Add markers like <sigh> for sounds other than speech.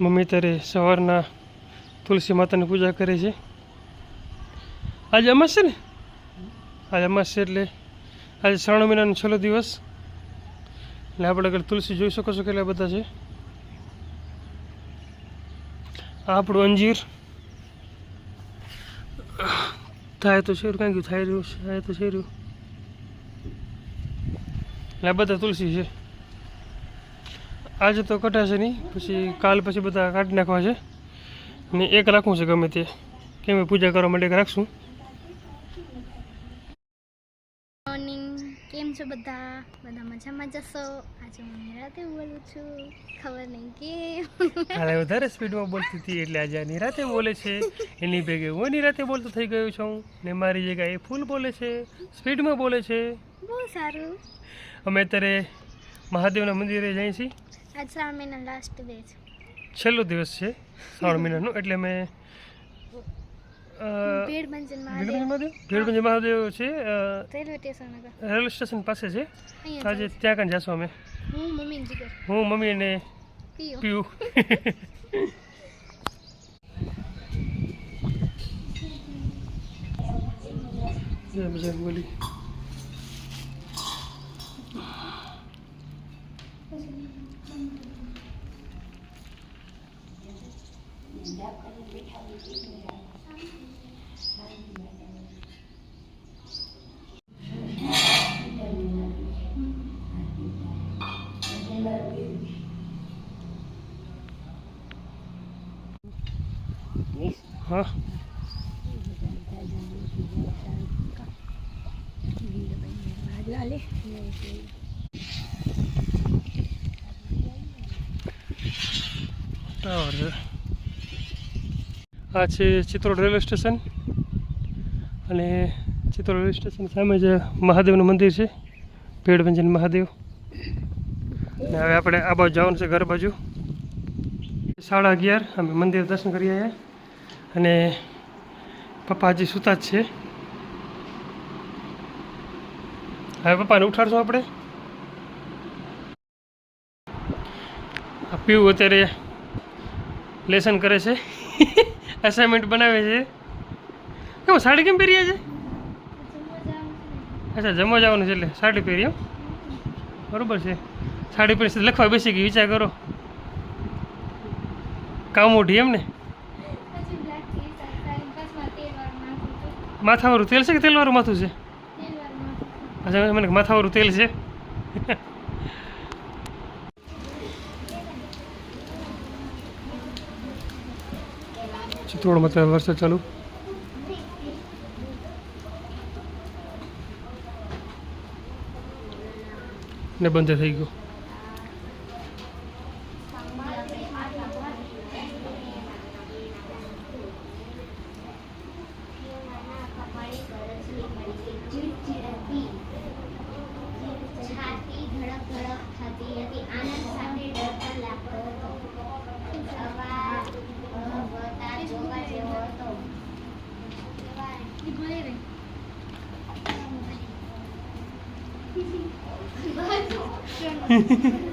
Mummy ત્યારે સવારના તુલસી માતાની પૂજા કરે છે. આજે અમાસ છે ને? આજે અમાસ છે એટલે આજે શ્રાવણ મહિનાનો છેલ્લો દિવસ. એટલે આપણે આગળ તુલસી જોઈ શકો છો કેટલા બધા છે. આ આપણું અંજીર. થાય તો છે કાંઈ ગયું થાય રહ્યું, થાય તો છે રહ્યું એટલે આ બધા તુલસી છે. આજે તો કટાશે નહીં પછી કાલ પછી બધા કાઢી નાખવા છે. ને એક રાખવું છે ગમે તે. કેમ પૂજા કરવા માટે એક રાખશું. કેમ છો બધા? બધા મજામાં જશો આજે હું નિરાતે બોલું છું. ખબર નહીં કેમ. કાલે વધારે સ્પીડમાં બોલતી હતી એટલે આજે આ નિરાતે બોલે છે. એની ભેગે હું નિરાતે બોલતો થઈ ગયો છું. ને મારી જગ્યાએ ફૂલ બોલે છે. સ્પીડમાં બોલે છે. બહુ સારું. અમે અત્યારે મહાદેવના મંદિરે જઈએ છીએ. આજ શ્રાવણ મહિના લાસ્ટ ડે છે. છેલ્લો દિવસ છે શ્રાવણ મહિનાનો એટલે અમે મહાદેવ. છે રેલવે સ્ટેશન આગળ. રેલવે સ્ટેશન પાસે છે? આજે ત્યાં કાં જશું અમે? હું મમ્મી ને જીગર. હું મમ્મી અને <laughs> પીઓ પીવું જેમ જેમ બોલી હા ટાવર છે આ છે ચિત્રોડ રેલવે સ્ટેશન. અને ચિત્રોડ રેલવે સ્ટેશન સામે જ મહાદેવનું મંદિર છે. ભેડભંજન મહાદેવ. અને હવે આપણે આ બાજુ જવાનું છે ઘર બાજુ. સાડા અગિયાર, અમે મંદિર દર્શન કરી આવ્યા અને પપ્પા હજી સૂતા જ છે. હવે પપ્પાને ઉઠાડશું આપણે. પીવું અત્યારે લેસન કરે છે. <laughs> અસાઇનમેન્ટ બનાવે છે? કેમ સાડી કેમ પહેરીએ છે અચ્છા જમવા જવાનું છે એટલે સાડી પહેરી એમ? બરોબર છે. સાડી પહેરી લખવા બેસી ગઈ વિચાર કરો. કામ ઉઠી એમ ને? માથાવાળું તેલ છે કે તેલવાળું માથું છે? અચ્છા મને માથાવાળું તેલ છે. ચિત્રોડમાં ત્યાં વરસાદ ચાલુ. ને બંધ થઈ ગયો. ਚੰਗਾ